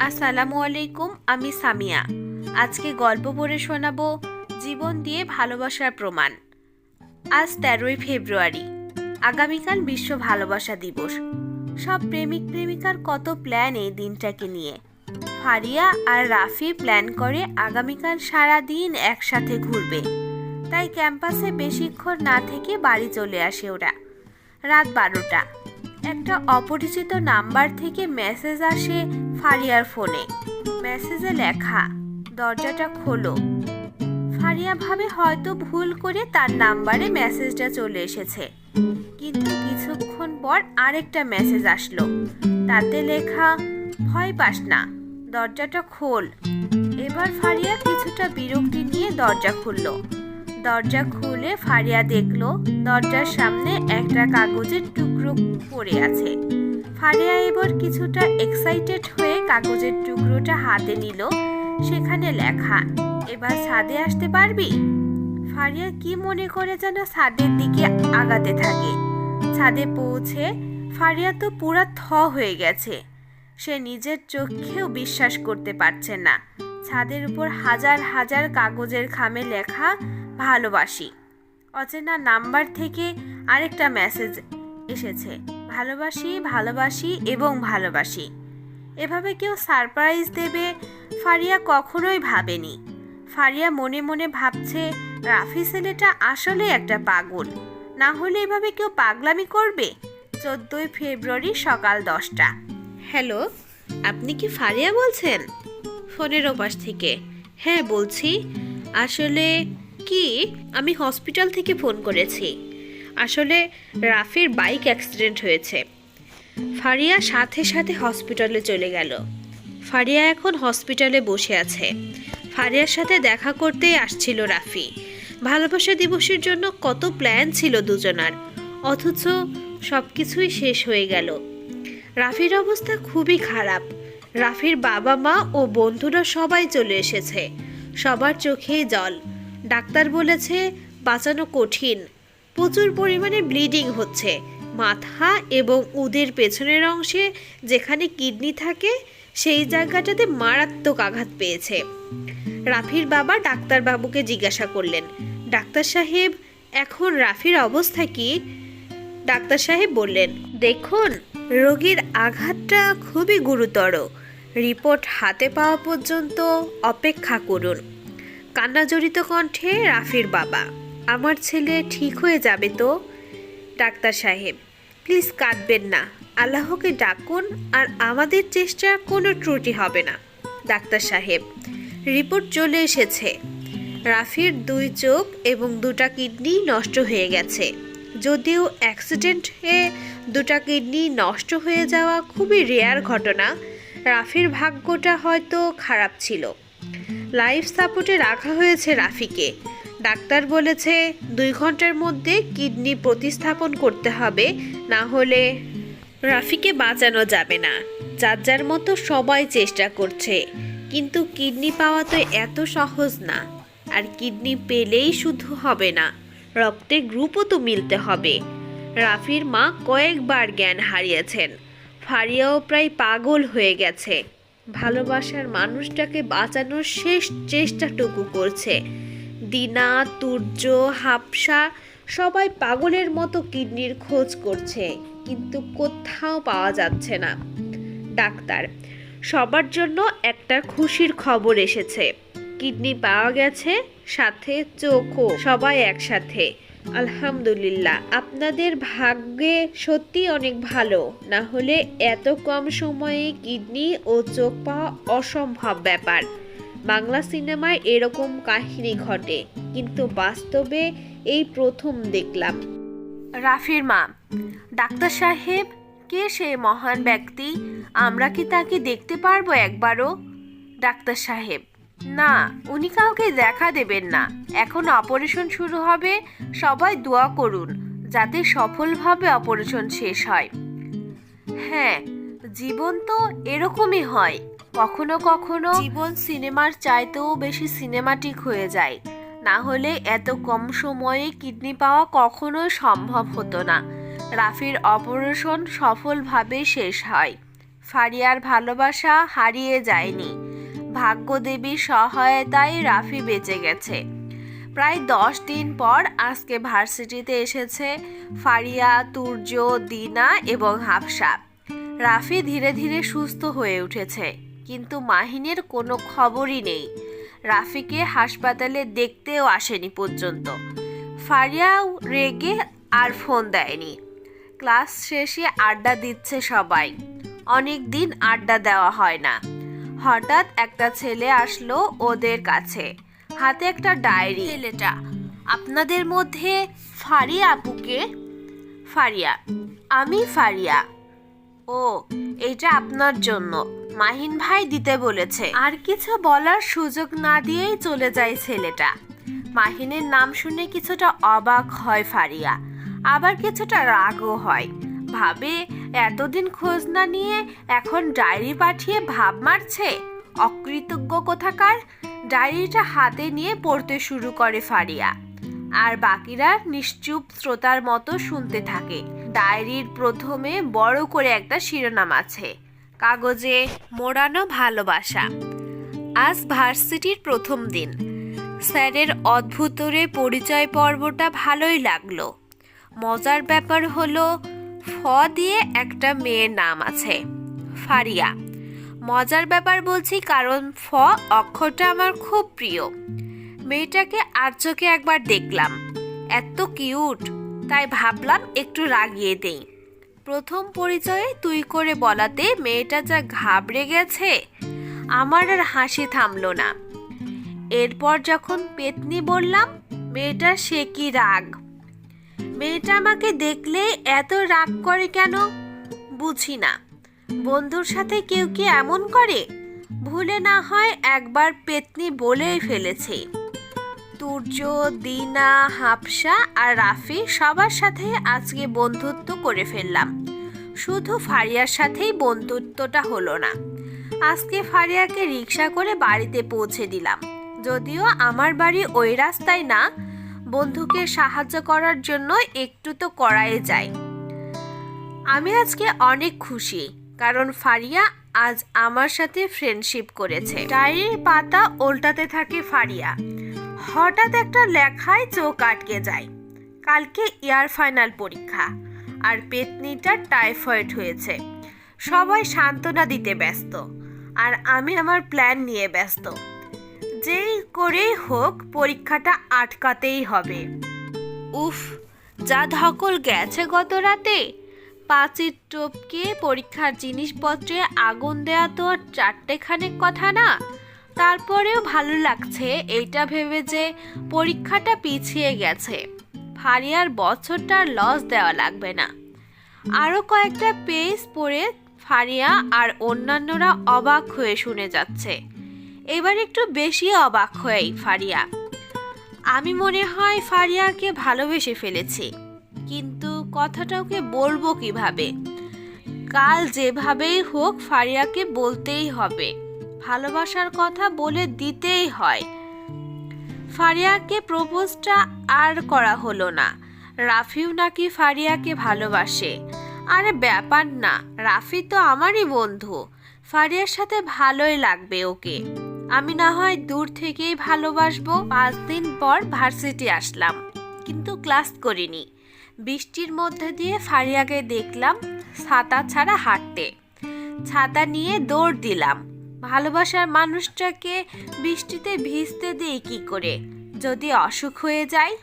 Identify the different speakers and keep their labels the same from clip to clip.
Speaker 1: আসসালামু আলাইকুম, আমি সামিয়া। আজকে গল্প পড়ে শোনাবো জীবন দিয়ে ভালোবাসার প্রমাণ। আজ তেরোই ফেব্রুয়ারি। আগামীকাল বিশ্ব ভালোবাসা দিবস। সব প্রেমিক প্রেমিকার কত প্ল্যান এই দিনটাকে নিয়ে। ফারিয়া আর রাফি প্ল্যান করে আগামীকাল সারা দিন একসাথে ঘুরবে। তাই ক্যাম্পাসে বেশিক্ষণ না থেকে বাড়ি চলে আসে ওরা। রাত বারোটা। একটা অপরিচিত নাম্বার থেকে মেসেজ আসে ফারিয়ার ফোনে। মেসেজে লেখা, দরজাটা খোলো। ফারিয়া ভাবে হয়তো ভুল করে তার নাম্বারে মেসেজটা চলে এসেছে। কিন্তু কিছুক্ষণ পর আরেকটা মেসেজ আসলো। তাতে লেখা, ভয় পাস না, দরজাটা খোল। এবার ফারিয়া কিছুটা বিরক্তি নিয়ে দরজা খুললো। দরজা খুলে ফারিয়া দেখল, দরজার সামনে একটা কাগজের টুকরো পড়ে আছে। ফারিয়া এবার কিছুটা এক্সাইটেড হয়ে কাগজের টুকরোটা হাতে নিল। সেখানে লেখা, এবার ছাদে আসতে পারবি? ফারিয়া কি মনে করে যেন ছাদের দিকে আগাতে থাকে। ছাদে পৌঁছে ফারিয়া তো পুরা থ হয়ে গেছে। সে নিজের চোখেও বিশ্বাস করতে পারছে না। ছাদের উপর হাজার হাজার কাগজের খামে লেখা ভালোবাসি। অচেনা নাম্বার থেকে আরেকটা মেসেজ এসেছে, ভালোবাসি ভালোবাসি এবং ভালোবাসি। এভাবে কেউ সারপ্রাইজ দেবে ফারিয়া কখনোই ভাবেনি। ফারিয়া মনে মনে ভাবছে, রাফি ছেলেটা আসলে একটা পাগল। না হলে এভাবে কেউ পাগলামি করবে? চোদ্দোই ফেব্রুয়ারি সকাল দশটা। হ্যালো, আপনি কি ফারিয়া বলছেন? ফোনের ওপাশ থেকে। হ্যাঁ বলছি। আসলে কি আমি হসপিটাল থেকে ফোন করেছি। আসলে রাফির বাইক অ্যাক্সিডেন্ট হয়েছে। ফারিয়া সাথে সাথে হসপিটালে চলে গেল। ফারিয়া এখন হসপিটালে বসে আছে। ফারিয়ার সাথে দেখা করতেই আসছিল রাফি। ভালোবাসা দিবসের জন্য কত প্ল্যান ছিল দুজনার, অথচ সব কিছুই শেষ হয়ে গেল। রাফির অবস্থা খুবই খারাপ। রাফির বাবা মা ও বন্ধুরা সবাই চলে এসেছে। সবার চোখেই জল। ডাক্তার বলেছে বাঁচানো কঠিন। প্রচুর পরিমাণে ব্লিডিং হচ্ছে। মাথা এবং উদের পেছনের অংশে যেখানে কিডনি থাকে, সেই জায়গাটাতে মারাত্মক আঘাত পেয়েছে। রাফির বাবা ডাক্তারবাবুকে জিজ্ঞাসা করলেন, ডাক্তার সাহেব, এখন রাফির অবস্থা কি? ডাক্তার সাহেব বললেন, দেখুন, রোগীর আঘাতটা খুবই গুরুতর। রিপোর্ট হাতে পাওয়া পর্যন্ত অপেক্ষা করুন। কান্নাজড়িত কণ্ঠে রাফির বাবা, আমার ছেলে ঠিক হয়ে যাবে তো? ডাক্তার সাহেব, প্লিজ কাঁদবেন না, আল্লাহকে ডাকুন আর আমাদের চেষ্টার কোনো ত্রুটি হবে না। ডাক্তার সাহেব, রিপোর্ট চলে এসেছে। রাফির দুই চোখ এবং দুটা কিডনি নষ্ট হয়ে গেছে। যদিও অ্যাক্সিডেন্টে দুটা কিডনি নষ্ট হয়ে যাওয়া খুবই রেয়ার ঘটনা, রাফির ভাগ্যটা হয়তো খারাপ ছিল। লাইফ সাপোর্টে রাখা হয়েছে রাফিকে। ডাক্তার বলেছে, দুই ঘণ্টার মধ্যে কিডনি প্রতিস্থাপন করতে হবে, না হলে রাফিকে বাঁচানো যাবে না। যার যার মতো সবাই চেষ্টা করছে, কিন্তু কিডনি পাওয়া তো এত সহজ না। আর কিডনি পেলেই শুধু হবে না, রক্তের গ্রুপও তো মিলতে হবে। রাফির মা কয়েকবার জ্ঞান হারিয়েছেন, ফারিয়াও প্রায় পাগল হয়ে গেছে। ভালোবাসার মানুষটাকে বাঁচানোর শেষ চেষ্টাটুকু করছে। দিনা, তুর্য হাফসা সবাই পাগলের মতো কিডনির খোঁজ করছে, কিন্তু কোথাও পাওয়া যাচ্ছে না। ডাক্তার, সবার জন্য একটা খুশির খবর এসেছে। কিডনি পাওয়া গেছে, সাথে চোখও সবাই একসাথে। আলহামদুলিল্লাহ। আপনাদের ভাগ্যে সত্যি অনেক ভালো। না হলে এত কম সময়ে কিডনি ও চোখ পাওয়া অসম্ভব ব্যাপার। বাংলা সিনেমায় এরকম কাহিনী ঘটে, কিন্তু বাস্তবে এই প্রথম দেখলাম। রাফির মা, ডাক্তার সাহেব, কে সে মহান ব্যক্তি? আমরা কি তাকে দেখতে পারব একবারও? ডাক্তার সাহেব না, উনি কাউকে দেখা দেবেন না। এখন অপারেশন শুরু হবে, সবাই দোয়া করুন, যাতে সফলভাবে অপারেশন শেষ হয়। হ্যাঁ জীবন তো এরকমই হয়, কখনো কখনো জীবন সিনেমার চাইতেও বেশি সিনেমাটিক হয়ে যায়। না হলে এত কম সময়ে কিডনি পাওয়া কখনোই সম্ভব হতো না। রাফির অপারেশন সফলভাবে শেষ হয়। ফারিয়ার ভালোবাসা হারিয়ে যায়নি। ভাগ্যদেবীর সহায়তায় রাফি বেঁচে গেছে। প্রায় দশ দিন পর আজকে ভার্সিটিতে এসেছে ফারিয়া, তুর্য, দিনা এবং হাফসা। রাফি ধীরে ধীরে সুস্থ হয়ে উঠেছে, কিন্তু মাহিনের কোনো খবরই নেই। রাফিকে হাসপাতালে দেখতেও আসেনি পর্যন্ত। ফারিয়াও রেগে আর ফোন দেয়নি। ক্লাস শেষে আড্ডা দিচ্ছে সবাই। অনেক দিন আড্ডা দেওয়া হয় না। হঠাৎ একটা ছেলে আসলো ওদের কাছে। হাতে একটা ডায়েরি। ছেলেটা আপনাদের মধ্যে ফারিয়া আপুকে? ফারিয়া আমি ফারিয়া। ও এটা আপনার জন্য মাহিন ভাই দিতে বলেছে। আর কিছু বলার সুযোগ না দিয়েই চলে যায় ছেলেটা। মাহিনের নাম শুনে কিছুটা অবাক হয় ফারিয়া আবার কিছুটা রাগও হয়। ভাবে এতদিন খোঁজ না নিয়ে এখন ডায়েরি পাঠিয়ে ভাব মারছে? অকৃতজ্ঞ কোথাকার? ডায়েরিটা হাতে নিয়ে পড়তে শুরু করে ফারিয়া। আর বাকিরা নিশ্চুপ শ্রোতার মতো শুনতে থাকে। ডায়েরির প্রথমে বড় করে একটা শিরোনাম আছে, কাগজে মোড়ানো ভালোবাসা। আজ ভার্সিটির প্রথম দিন। স্যারের অদ্ভুতরে পরিচয় পর্বটা ভালোই লাগল। মজার ব্যাপার হলো ফ দিয়ে একটা মেয়ের নাম আছে, ফারিয়া। মজার ব্যাপার বলছি কারণ ফ অক্ষরটা আমার খুব প্রিয়। মেয়েটাকে আর চোখে একবার দেখলাম। এত কিউট, তাই ভাবলাম একটু রাগিয়ে দেই। প্রথম পরিচয়ে তুই করে বলাতে মেয়েটা যা ঘাবড়ে গেছে, আমার আর হাসি থামলো না। এরপর যখন পেতনি বললাম মেয়েটা সে কি রাগ? মেয়েটা আমাকে দেখলে এত রাগ করে কেন? বুঝি না। বন্ধুর সাথে কেউ কি এমন করে? ভুলে না হয় একবার পেতনি বলেই ফেলেছে। তুর্য, দিনা, হাফসা আর রাফি সবার সাথে আজকে বন্ধুত্ব করে ফেললাম। শুধু ফারিয়ার সাথেই বন্ধুত্বটা হলো না। আজকে ফারিয়াকে রিক্সা করে বাড়িতে পৌঁছে দিলাম। যদিও আমার বাড়ি ওই রাস্তায় না বন্ধুকে সাহায্য করার জন্য একটু তো করাই যায়। আমি আজকে অনেক খুশি, কারণ ফারিয়া আজ আমার সাথে ফ্রেন্ডশিপ করেছে। ডায়েরির পাতা উল্টাতে থাকে ফারিয়া। হঠাৎ একটা লেখায় চোখ আটকে যায়। কালকে ইয়ার ফাইনাল পরীক্ষা, আর পেতনিটার টাইফয়েড হয়েছে। সবাই সান্ত্বনা দিতে ব্যস্ত, আর আমি আমার প্ল্যান নিয়ে ব্যস্ত। যেই করেই হোক, পরীক্ষাটা আটকাতেই হবে। উফ, যা ধকল গেছে গত রাতে। পাঁচের টোপকে পরীক্ষার জিনিসপত্রে আগুন দেয়া তো আর চারটেখানেক কথা না। তারপরেও ভালো লাগছে এইটা ভেবে যে পরীক্ষাটা পিছিয়ে গেছে। ফারিয়ার বছরটার লস দেওয়া লাগবে না। আরও কয়েকটা পেজ পড়ে ফারিয়া আর অন্যান্যরা অবাক হয়ে শুনে যাচ্ছে। এবার একটু বেশি অবাক হয়েই ফারিয়া। আমি মনে হয় ফারিয়াকে ভালোবেসে ফেলেছি, কিন্তু কথাটা ওকে বলব কীভাবে? কাল যেভাবেই হোক ফারিয়াকে বলতেই হবে, ভালোবাসার কথা বলে দিতেই হয়। ফারিয়াকে প্রপোজটা আর করা হলো না রাফিও নাকি ফারিয়াকে ভালোবাসে। আরে ব্যাপার না, রাফি তো আমারই বন্ধু, ফারিয়ার সাথে ভালোই লাগবে ওকে। আমি না হয় দূর থেকেই ভালোবাসবো। পাঁচ দিন পর ভার্সিটি আসলাম, কিন্তু ক্লাস করিনি। বৃষ্টির মধ্যে দিয়ে ফারিয়াকে দেখলাম ছাতা ছাড়া হাঁটতে। ছাতা নিয়ে দৌড় দিলাম, ভালোবাসার মানুষটাকে বৃষ্টিতে ভিজতে দিই কি করে? যদি অসুখ হয়ে যায়?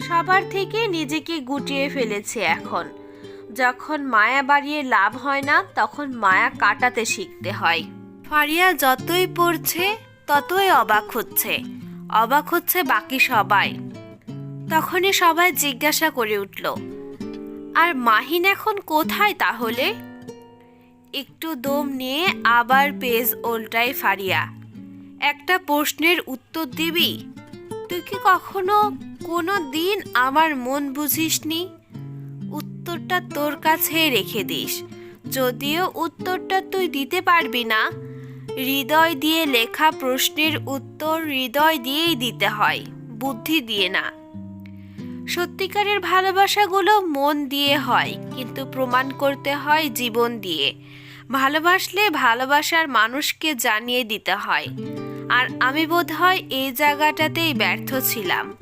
Speaker 1: সবার থেকে নিজেকে গুটিয়ে ফেলেছে এখন। যখন মায়া বাড়িয়ে লাভ হয় না, তখন মায়া কাটাতে শিখতে হয়। ফারিয়া যতই পড়ছে, ততই অবাক হচ্ছে। অবাক হচ্ছে বাকি সবাই। তখনই সবাই জিজ্ঞাসা করে উঠল, আর মাহিন এখন কোথায় তাহলে? একটু দম নিয়ে আবার পেজ ওল্টায় ফারিয়া, একটা প্রশ্নের উত্তর দিবি? তুই কি কখনো কোনো দিন আমার মন বুঝিসনি? উত্তরটা তোর কাছেই রেখে দিস। যদিও উত্তরটা তুই দিতে পারবি না হৃদয় দিয়ে লেখা প্রশ্নের উত্তর হৃদয় দিয়েই দিতে হয়, বুদ্ধি দিয়ে না। সত্যিকারের ভালোবাসাগুলো মন দিয়ে হয়, কিন্তু প্রমাণ করতে হয় জীবন দিয়ে। ভালোবাসলে ভালোবাসার মানুষকে জানিয়ে দিতে হয়। আর আমি বোধ হয় এই জায়গাটাতেই ব্যর্থ ছিলাম।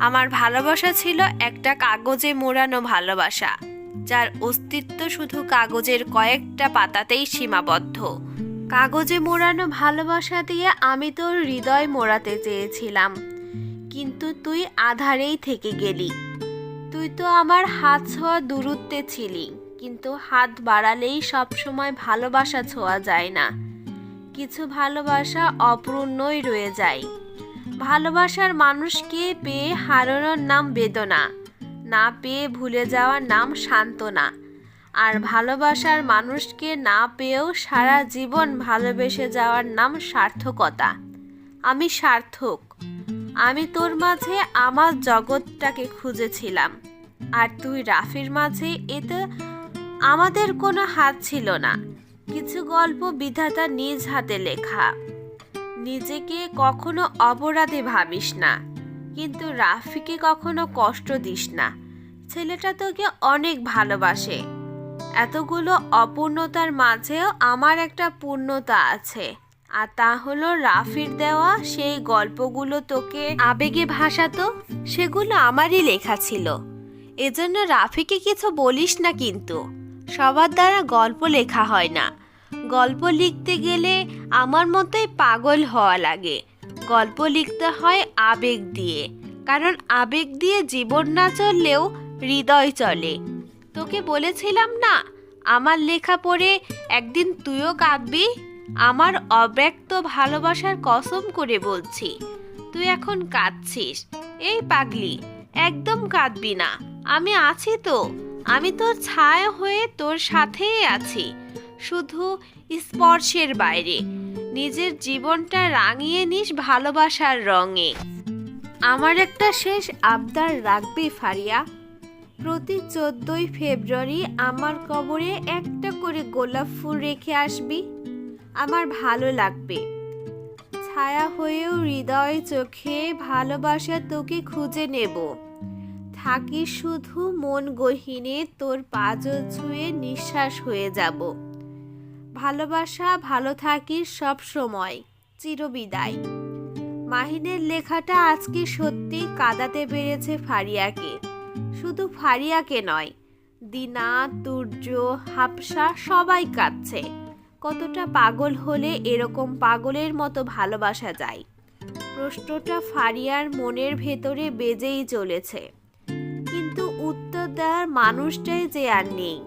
Speaker 1: আমার ভালোবাসা ছিল একটা কাগজে মোড়ানো ভালোবাসা, যার অস্তিত্ব শুধু কাগজের কয়েকটা পাতাতেই সীমাবদ্ধ। কাগজে মোড়ানো ভালোবাসা দিয়ে আমি তোর হৃদয় মোড়াতে চেয়েছিলাম। কিন্তু তুই আধারেই থেকে গেলি। তুই তো আমার হাত ছোঁয়া দূরত্বে ছিলি, কিন্তু হাত বাড়ালেই সবসময় ভালোবাসা ছোঁয়া যায় না। কিছু ভালোবাসা অপূর্ণই রয়ে যায়। ভালোবাসার মানুষকে পেয়ে হারানোর নাম বেদনা, না পেয়ে ভুলে যাওয়ার নাম সান্ত্বনা। আর ভালোবাসার মানুষকে না পেয়েও সারা জীবন ভালোবেসে যাওয়ার নাম সার্থকতা। আমি সার্থক। আমি তোর মাঝে আমার জগৎটাকে খুঁজেছিলাম। আর তুই রাফির মাঝে এতে আমাদের কোনো হাত ছিল না। কিছু গল্প বিধাতা নিজ হাতে লেখা। নিজেকে কখনো অপরাধে ভাবিস না। কিন্তু রাফিকে কখনো কষ্ট দিস না। ছেলেটা তোকে অনেক ভালোবাসে। এতগুলো অপূর্ণতার মাঝেও আমার একটা পূর্ণতা আছে। আর তা হলো রাফির দেওয়া সেই গল্পগুলো তোকে আবেগে ভাসাতো সেগুলো আমারই লেখা ছিল। এজন্য রাফিকে কিছু বলিস না কিন্তু। সবার দ্বারা গল্প লেখা হয় না। গল্প লিখতে গেলে আমার মতোই পাগল হওয়া লাগে। গল্প লিখতে হয় আবেগ দিয়ে। কারণ আবেগ দিয়ে জীবন না চললেও হৃদয় চলে। তোকে বলেছিলাম না, আমার লেখা পড়ে একদিন তুইও কাঁদবি? আমার অব্যক্ত ভালোবাসার কসম করে বলছি, তুই এখন কাঁদছিস। এই পাগলি, একদম কাঁদবি না। আমি আছি তো, আমি তোর ছায়া হয়ে তোর সাথেই আছি। শুধু স্পর্শের বাইরে, নিজের জীবনটা রাঙিয়ে নিস ভালোবাসার রঙে। আমার একটা শেষ আবদার রাখবি ফারিয়া। প্রতি চোদ্দই ফেব্রুয়ারি আমার কবরে একটা করে গোলাপ ফুল রেখে আসবি। আমার ভালো লাগবে। ছায়া হয়েও হৃদয় চোখে ভালোবাসা তোকে খুঁজে নেব। থাকি শুধু মন গহিনে তোর পাজল ছুঁয়ে নিঃশ্বাস হয়ে যাব। ভালোবাসা, ভালো থাকিস সব সময়। চিরবিদায়। মাহিনের লেখাটা আজকে সত্যি কাদাতে পেরেছে ফারিয়াকে। শুধু ফারিয়াকে নয়, দিনা, তুর্য, হাফসা সবাই কাঁদছে। কতটা পাগল হলে এরকম পাগলের মতো ভালোবাসা যায়। প্রশ্নটা ফারিয়ার মনের ভেতরে বেজেই চলেছে। কিন্তু উত্তর দেওয়ার মানুষটাই যে আর নেই।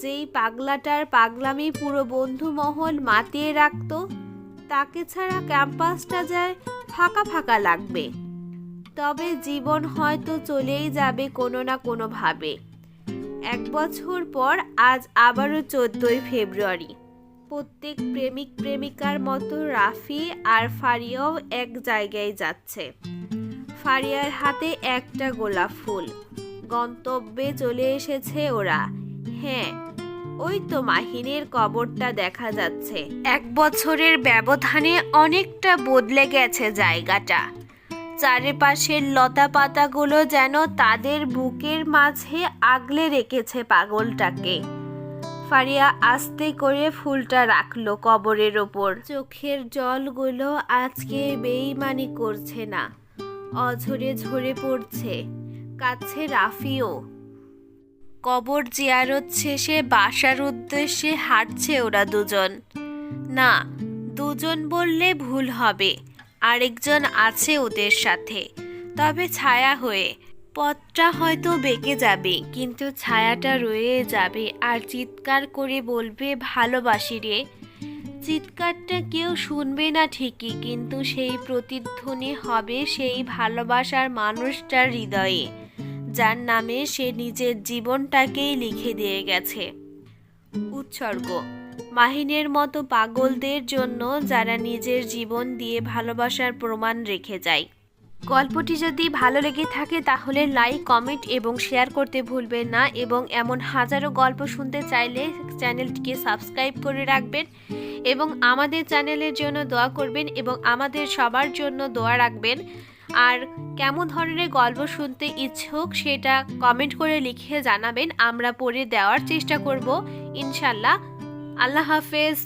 Speaker 1: যেই পাগলাটার পাগলামি পুরো বন্ধু মহল মাতিয়ে রাখতো, তাকে ছাড়া ক্যাম্পাসটা যায় ফাঁকা ফাঁকা লাগবে। তবে জীবন হয়তো চলেই যাবে কোনো না কোনোভাবে। এক বছর পর আজ আবারও চোদ্দই ফেব্রুয়ারি। প্রত্যেক প্রেমিক প্রেমিকার মতো রাফি আর ফারিয়াও এক জায়গায় যাচ্ছে। ফারিয়ার হাতে একটা গোলাপ ফুল। গন্তব্যে চলে এসেছে ওরা। হ্যাঁ ওই তো মাহিনের কবরটা দেখা যাচ্ছে। এক বছরের ব্যবধানে অনেকটা বদলে গেছে জায়গাটা। চারিপাশের লতা পাতাগুলো যেন তাদের বুকের মাঝে আগলে রেখেছে পাগলটাকে। ফারিয়া আস্তে করে ফুলটা রাখল কবরের ওপর। চোখের জলগুলো আজকে বেইমানি করছে না। অঝরে ঝরে পড়ছে। কাছে রাফিও। কবর জিয়ারত শেষে বাসার উদ্দেশ্যে হাঁটছে ওরা দুজন। না, দুজন বললে ভুল হবে। আরেকজন আছে ওদের সাথে। তবে ছায়া হয়ে, পথটা হয়তো বেঁকে যাবে, কিন্তু ছায়াটা রয়ে যাবে আর চিৎকার করে বলবে, ভালোবাসি রে। চিৎকারটা কেউ শুনবে না ঠিকই, কিন্তু সেই প্রতিধ্বনি হবে সেই ভালোবাসার মানুষটার হৃদয়ে, যার নামে সে নিজের জীবনটাকেই লিখে দিয়ে গেছে। উৎসর্গ মাহিনের মতো পাগলদের জন্য যারা নিজের জীবন দিয়ে ভালোবাসার প্রমাণ রেখে যায়। গল্পটি যদি ভালো লেগে থাকে তাহলে লাইক, কমেন্ট এবং শেয়ার করতে ভুলবেন না এবং এমন হাজারো গল্প শুনতে চাইলে চ্যানেলটিকে সাবস্ক্রাইব করে রাখবেন এবং আমাদের চ্যানেলের জন্য দোয়া করবেন এবং আমাদের সবার জন্য দোয়া রাখবেন। আর কেমন ধরনের গল্প শুনতে ইচ্ছুক সেটা কমেন্ট করে লিখে জানাবেন। আমরা পড়ে দেওয়ার চেষ্টা করব, ইনশাল্লাহ। আল্লাহ হাফেজ।